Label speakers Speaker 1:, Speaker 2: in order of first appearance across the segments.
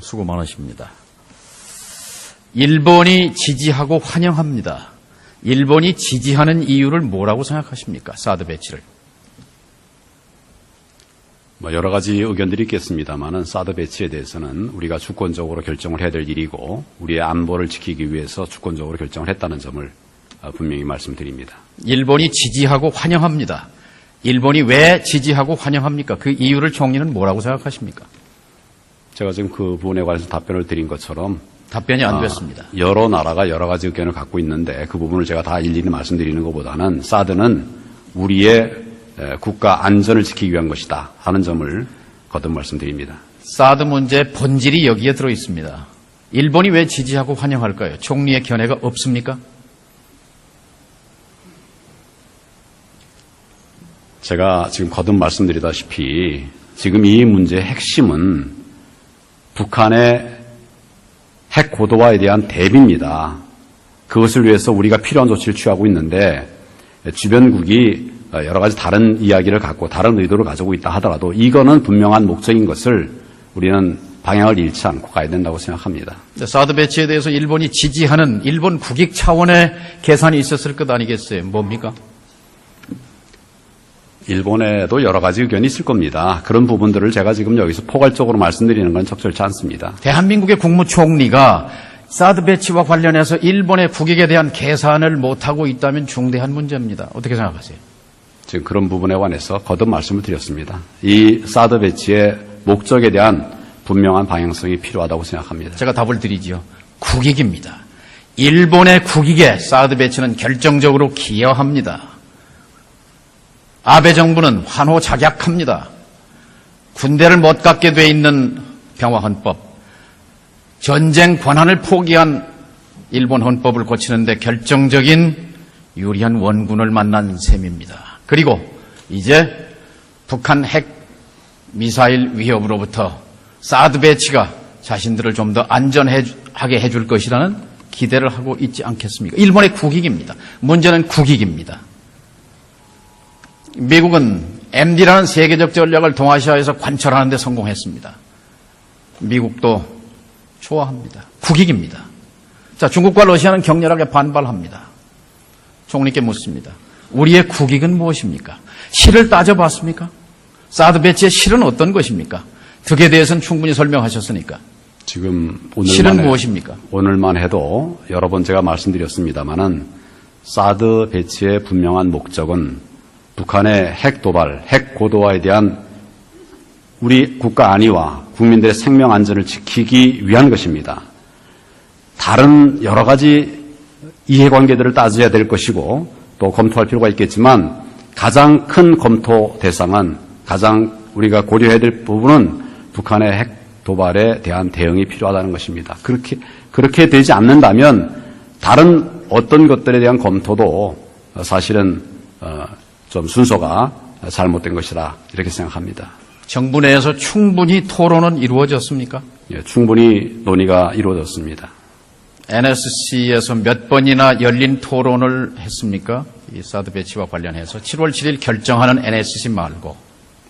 Speaker 1: 수고 많으십니다. 일본이 지지하고 환영합니다. 일본이 지지하는 이유를 뭐라고 생각하십니까? 사드 배치를.
Speaker 2: 뭐 여러 가지 의견들이 있겠습니다만은 사드 배치에 대해서는 우리가 주권적으로 결정을 해야 될 일이고 우리의 안보를 지키기 위해서 주권적으로 결정을 했다는 점을 어, 분명히 말씀드립니다.
Speaker 1: 일본이 지지하고 환영합니다. 일본이 왜 지지하고 환영합니까? 그 이유를 총리는 뭐라고 생각하십니까?
Speaker 2: 제가 지금 그 부분에 관해서 답변을 드린 것처럼
Speaker 1: 답변이 안
Speaker 2: 아,
Speaker 1: 됐습니다.
Speaker 2: 여러 나라가 여러 가지 의견을 갖고 있는데 그 부분을 제가 다 일일이 말씀드리는 것보다는 사드는 우리의 에, 국가 안전을 지키기 위한 것이다 하는 점을 거듭 말씀드립니다.
Speaker 1: 사드 문제의 본질이 여기에 들어 있습니다. 일본이 왜 지지하고 환영할까요? 총리의 견해가 없습니까?
Speaker 2: 제가 지금 거듭 말씀드리다시피 지금 이 문제의 핵심은 북한의 핵 고도화에 대한 대비입니다. 그것을 위해서 우리가 필요한 조치를 취하고 있는데 주변국이 여러 가지 다른 이야기를 갖고 다른 의도를 가지고 있다 하더라도 이거는 분명한 목적인 것을 우리는 방향을 잃지 않고 가야 된다고 생각합니다.
Speaker 1: 사드 배치에 대해서 일본이 지지하는 일본 국익 차원의 계산이 있었을 것 아니겠어요? 뭡니까?
Speaker 2: 일본에도 여러 가지 의견이 있을 겁니다. 그런 부분들을 제가 지금 여기서 포괄적으로 말씀드리는 건 적절치 않습니다.
Speaker 1: 대한민국의 국무총리가 사드 배치와 관련해서 일본의 국익에 대한 계산을 못하고 있다면 중대한 문제입니다. 어떻게 생각하세요?
Speaker 2: 지금 그런 부분에 관해서 거듭 말씀을 드렸습니다. 이 사드 배치의 목적에 대한 분명한 방향성이 필요하다고 생각합니다.
Speaker 1: 제가 답을 드리지요. 국익입니다. 일본의 국익에 사드 배치는 결정적으로 기여합니다. 아베 정부는 환호작약합니다. 군대를 못 갖게 돼 있는 평화헌법, 전쟁 권한을 포기한 일본 헌법을 고치는데 결정적인 유리한 원군을 만난 셈입니다. 그리고 이제 북한 핵 미사일 위협으로부터 사드 배치가 자신들을 좀 더 안전하게 해줄 것이라는 기대를 하고 있지 않겠습니까? 일본의 국익입니다. 문제는 국익입니다. 미국은 MD라는 세계적 전략을 동아시아에서 관철하는 데 성공했습니다. 미국도 좋아합니다. 국익입니다. 자, 중국과 러시아는 격렬하게 반발합니다. 총리께 묻습니다. 우리의 국익은 무엇입니까? 실을 따져봤습니까? 사드 배치의 실은 어떤 것입니까? 득에 대해서는 충분히 설명하셨으니까.
Speaker 2: 지금
Speaker 1: 실은
Speaker 2: 오늘만, 해,
Speaker 1: 무엇입니까?
Speaker 2: 오늘만 해도 여러 번 제가 말씀드렸습니다만은 사드 배치의 분명한 목적은 북한의 핵 도발, 핵 고도화에 대한 우리 국가 안위와 국민들의 생명 안전을 지키기 위한 것입니다. 다른 여러 가지 이해관계들을 따져야 될 것이고 또 검토할 필요가 있겠지만 가장 큰 검토 대상은 가장 우리가 고려해야 될 부분은 북한의 핵 도발에 대한 대응이 필요하다는 것입니다. 그렇게 그렇게 되지 않는다면 다른 어떤 것들에 대한 검토도 사실은 어, 좀 순서가 잘못된 것이라 이렇게 생각합니다.
Speaker 1: 정부 내에서 충분히 토론은 이루어졌습니까?
Speaker 2: 예, 충분히 논의가 이루어졌습니다.
Speaker 1: NSC에서 몇 번이나 열린 토론을 했습니까? 이 사드 배치와 관련해서 7월 7일 결정하는 NSC 말고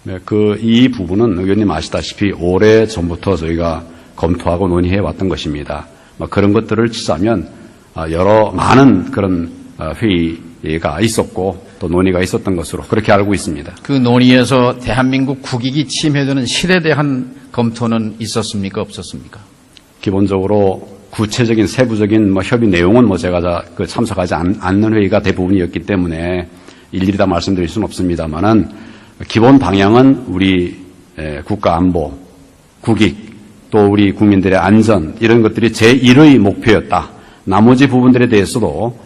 Speaker 2: 네, 그 이 부분은 의원님 아시다시피 오래 전부터 저희가 검토하고 논의해 왔던 것입니다. 뭐 그런 것들을 치자면 아, 여러 많은 그런 어, 회의 가 있었고 또 논의가 있었던 것으로 그렇게 알고 있습니다.
Speaker 1: 그 논의에서 대한민국 국익이 침해되는 실에 대한 검토는 있었습니까? 없었습니까?
Speaker 2: 기본적으로 구체적인 세부적인 뭐 협의 내용은 뭐 제가 다그 참석하지 않, 않는 회의가 대부분이었기 때문에 일일이 다 말씀드릴 수는 없습니다만은 기본 방향은 우리 에, 국가 안보, 국익, 또 우리 국민들의 안전 이런 것들이 제 1의 목표였다. 나머지 부분들에 대해서도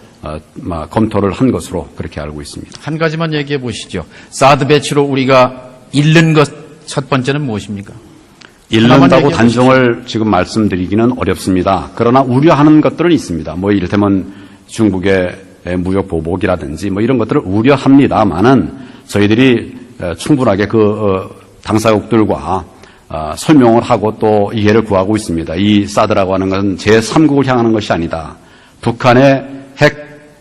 Speaker 2: 검토를 한 것으로 그렇게 알고 있습니다.
Speaker 1: 한 가지만 얘기해 보시죠. 사드 배치로 우리가 잃는 것 첫 번째는 무엇입니까?
Speaker 2: 잃는다고 단정을 지금 말씀드리기는 어렵습니다. 그러나 우려하는 것들은 있습니다. 뭐 이를테면 중국의 무역 보복이라든지 뭐 이런 것들을 우려합니다만은 저희들이 에, 충분하게 그 어, 당사국들과 어, 설명을 하고 또 이해를 구하고 있습니다. 이 사드라고 하는 것은 제3국을 향하는 것이 아니다. 북한의 핵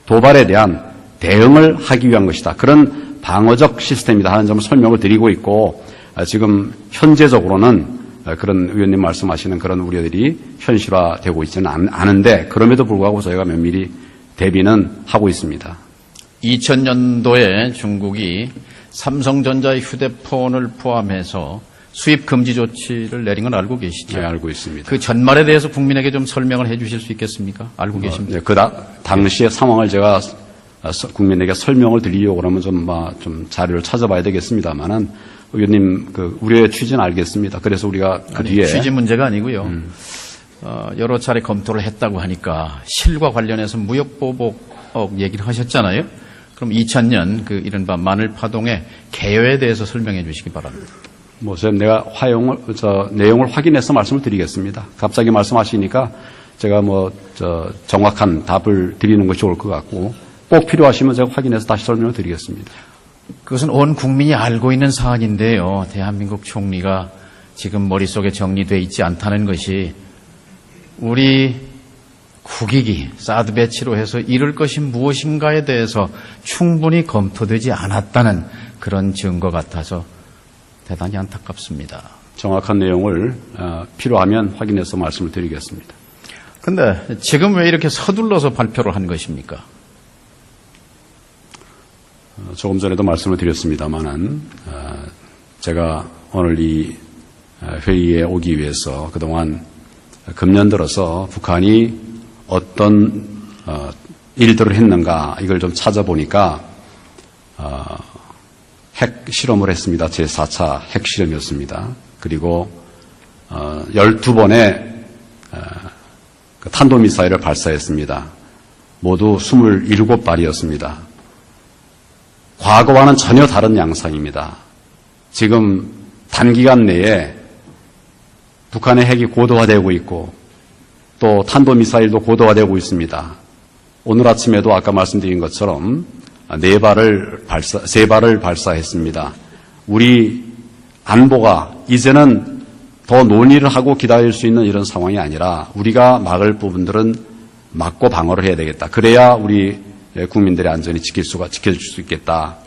Speaker 2: 도발에 대한 대응을 하기 위한 것이다. 그런 방어적 시스템이다 하는 점을 설명을 드리고 있고 아, 지금 현재적으로는 어, 그런 의원님 말씀하시는 그런 우려들이 현실화되고 있지는 않, 않은데 그럼에도 불구하고 저희가 면밀히 대비는 하고 있습니다.
Speaker 1: 2000년도에 중국이 삼성전자의 휴대폰을 포함해서 수입 금지 조치를 내린 건 알고 계시죠?
Speaker 2: 네, 알고 있습니다.
Speaker 1: 그 전말에 대해서 국민에게 좀 설명을 해 주실 수 있겠습니까? 알고 계십니까?
Speaker 2: 네, 그 다, 당시의 상황을 제가 어, 서- 국민에게 설명을 드리려고 그러면 좀, 마- 좀 자료를 찾아봐야 되겠습니다만은 의원님 그 우려의 취지는 알겠습니다. 그래서 우리가 그
Speaker 1: 아니,
Speaker 2: 뒤에
Speaker 1: 취지 문제가 아니고요. 어, 여러 차례 검토를 했다고 하니까 실과 관련해서 무역보복 얘기를 하셨잖아요. 그럼 2000년 그 이른바 마늘 파동의 개요에 대해서 설명해 주시기 바랍니다.
Speaker 2: 뭐, 저 내가 화용을, 저, 내용을 확인해서 말씀을 드리겠습니다. 갑자기 말씀하시니까 제가 뭐, 저, 정확한 답을 드리는 것이 좋을 것 같고 꼭 필요하시면 제가 확인해서 다시 설명을 드리겠습니다.
Speaker 1: 그것은 온 국민이 알고 있는 사안인데요. 대한민국 총리가 지금 머릿속에 정리돼 있지 않다는 것이 우리 국익이 사드 배치로 해서 이룰 것이 무엇인가에 대해서 충분히 검토되지 않았다는 그런 증거 같아서 대단히 안타깝습니다.
Speaker 2: 정확한 내용을 어, 필요하면 확인해서 말씀을 드리겠습니다.
Speaker 1: 근데 지금 왜 이렇게 서둘러서 발표를 한 것입니까?
Speaker 2: 어, 조금 전에도 말씀을 드렸습니다만은 어, 제가 오늘 이 어, 회의에 오기 위해서 그동안 금년 들어서 북한이 어떤 어, 일들을 했는가 이걸 좀 찾아보니까 실험을 했습니다. 제 4차 핵 실험이었습니다. 그리고 어, 12번의 그 탄도미사일을 발사했습니다. 모두 27발이었습니다. 과거와는 전혀 다른 양상입니다. 지금 단기간 내에 북한의 핵이 고도화되고 있고 또 탄도미사일도 고도화되고 있습니다. 오늘 아침에도 아까 말씀드린 것처럼 네 발을 발사, 세 발을 발사했습니다. 우리 안보가 이제는 더 논의를 하고 기다릴 수 있는 이런 상황이 아니라 우리가 막을 부분들은 막고 방어를 해야 되겠다. 그래야 우리 국민들의 안전이 지킬 수가 지켜줄 수 있겠다.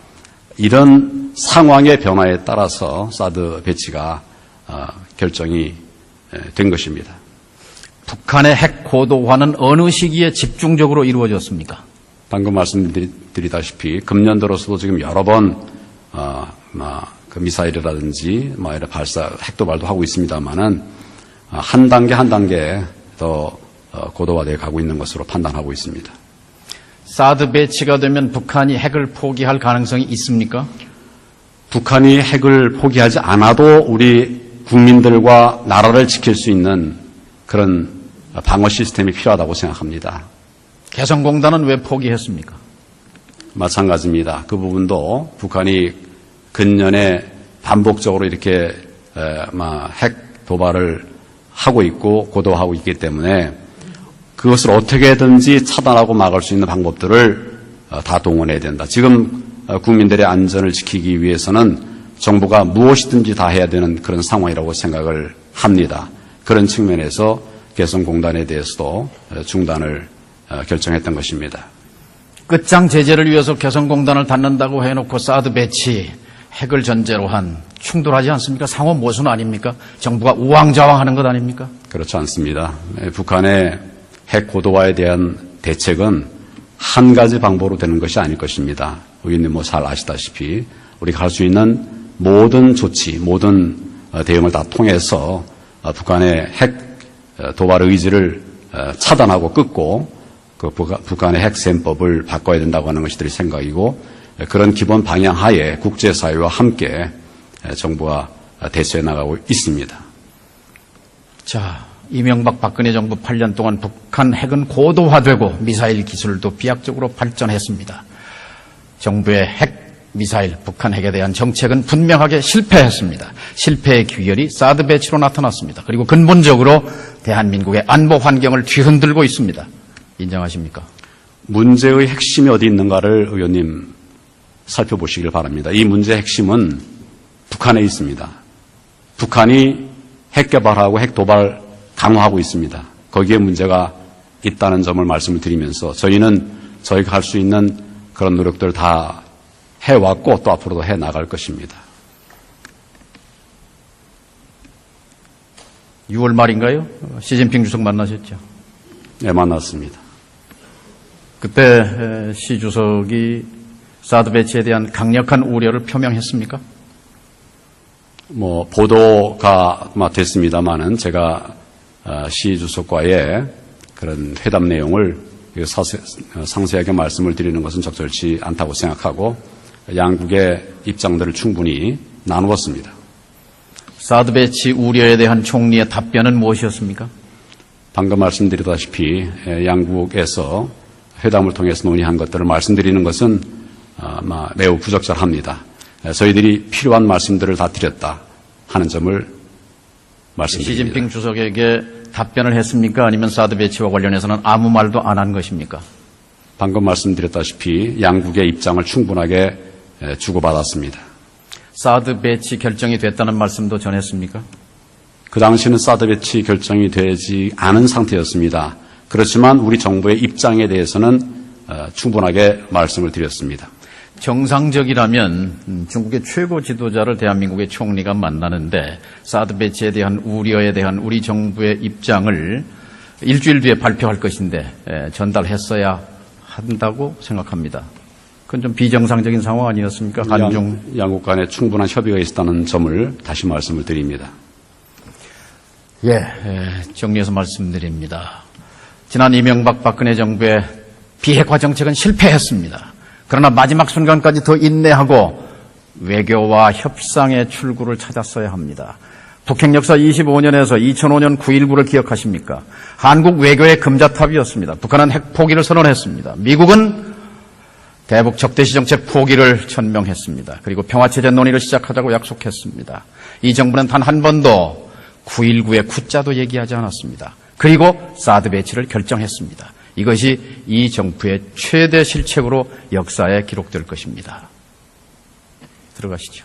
Speaker 2: 이런 상황의 변화에 따라서 사드 배치가 어, 결정이 에, 된 것입니다.
Speaker 1: 북한의 핵 고도화는 어느 시기에 집중적으로 이루어졌습니까?
Speaker 2: 방금 말씀드리다시피 금년 들어서도 지금 여러 번 어, 뭐, 그 미사일이라든지 뭐 이런 발사 핵도 발도 하고 있습니다만은 어, 한 단계 한 단계 더 어, 고도화되어 가고 있는 것으로 판단하고 있습니다.
Speaker 1: 사드 배치가 되면 북한이 핵을 포기할 가능성이 있습니까?
Speaker 2: 북한이 핵을 포기하지 않아도 우리 국민들과 나라를 지킬 수 있는 그런 방어 시스템이 필요하다고 생각합니다.
Speaker 1: 개성공단은 왜 포기했습니까?
Speaker 2: 마찬가지입니다. 그 부분도 북한이 근년에 반복적으로 이렇게 핵 도발을 하고 있고 고도하고 있기 때문에 그것을 어떻게든지 차단하고 막을 수 있는 방법들을 어, 다 동원해야 된다. 지금 어, 국민들의 안전을 지키기 위해서는 정부가 무엇이든지 다 해야 되는 그런 상황이라고 생각을 합니다. 그런 측면에서 개성공단에 대해서도 어, 중단을 어, 결정했던 것입니다.
Speaker 1: 끝장 제재를 위해서 개성공단을 닫는다고 해놓고 사드 배치, 핵을 전제로 한 충돌하지 않습니까? 상호 모순 아닙니까? 정부가 우왕좌왕하는 것 아닙니까?
Speaker 2: 그렇지 않습니다. 에, 북한의 핵 고도화에 대한 대책은 한 가지 방법으로 되는 것이 아닐 것입니다. 의원님 뭐 잘 아시다시피 우리가 할 수 있는 모든 조치, 모든 어, 대응을 다 통해서 어, 북한의 핵 어, 도발 의지를 어, 차단하고 끊고 그 북한- 북한의 핵셈법을 바꿔야 된다고 하는 것이 들 생각이고 에, 그런 기본 방향 하에 국제사회와 함께 에, 정부가 어, 대처해 나가고 있습니다.
Speaker 1: 자, 이명박 박근혜 정부 8년 동안 북한 핵은 고도화되고 미사일 기술도 비약적으로 발전했습니다. 정부의 핵 미사일 북한 핵에 대한 정책은 분명하게 실패했습니다. 실패의 귀결이 사드 배치로 나타났습니다. 그리고 근본적으로 대한민국의 안보 환경을 뒤흔들고 있습니다. 인정하십니까?
Speaker 2: 문제의 핵심이 어디 있는가를 의원님 살펴보시길 바랍니다. 이 문제의 핵심은 북한에 있습니다. 북한이 핵 개발하고 핵 도발 강화하고 있습니다. 거기에 문제가 있다는 점을 말씀을 드리면서 저희는 저희가 할 수 있는 그런 노력들을 다 해왔고 또 앞으로도 해 나갈 것입니다.
Speaker 1: 6월 말인가요? 어, 시진핑 주석 만나셨죠.
Speaker 2: 네, 만났습니다.
Speaker 1: 그때 에, 시 주석이 사드 배치에 대한 강력한 우려를 표명했습니까?
Speaker 2: 뭐 보도가 됐습니다만은 제가 어, 시 주석과의 그런 회담 내용을 사세- 어, 상세하게 말씀을 드리는 것은 적절치 않다고 생각하고 양국의 입장들을 충분히 나누었습니다.
Speaker 1: 사드 배치 우려에 대한 총리의 답변은 무엇이었습니까?
Speaker 2: 방금 말씀드리다시피 에, 양국에서 회담을 통해서 논의한 것들을 말씀드리는 것은 아마 매우 부적절합니다. 에, 저희들이 필요한 말씀들을 다 드렸다 하는 점을 말씀드립니다.
Speaker 1: 시진핑 주석에게 답변을 했습니까? 아니면 사드 배치와 관련해서는 아무 말도 안 한 것입니까?
Speaker 2: 방금 말씀드렸다시피 양국의 입장을 충분하게 에, 주고받았습니다.
Speaker 1: 사드 배치 결정이 됐다는 말씀도 전했습니까?
Speaker 2: 그 당시는 사드 배치 결정이 되지 않은 상태였습니다. 그렇지만 우리 정부의 입장에 대해서는 어, 충분하게 말씀을 드렸습니다.
Speaker 1: 정상적이라면 음, 중국의 최고 지도자를 대한민국의 총리가 만나는데 사드 배치에 대한 우려에 대한 우리 정부의 입장을 일주일 뒤에 발표할 것인데 에, 전달했어야 한다고 생각합니다. 그건 좀 비정상적인 상황 아니었습니까? 한중
Speaker 2: 양, 양국 간에 충분한 협의가 있었다는 점을 다시 말씀을 드립니다.
Speaker 1: 예, 에, 정리해서 말씀드립니다. 지난 이명박 박근혜 정부의 비핵화 정책은 실패했습니다. 그러나 마지막 순간까지 더 인내하고 외교와 협상의 출구를 찾았어야 합니다. 북핵 역사 25년에서 2005년 9.19를 기억하십니까? 한국 외교의 금자탑이었습니다. 북한은 핵 포기를 선언했습니다. 미국은 대북 적대시 정책 포기를 천명했습니다. 그리고 평화체제 논의를 시작하자고 약속했습니다. 이 정부는 단 한 번도 9.19의 구자도 얘기하지 않았습니다. 그리고 사드 배치를 결정했습니다. 이것이 이 정부의 최대 실책으로 역사에 기록될 것입니다. 들어가시죠.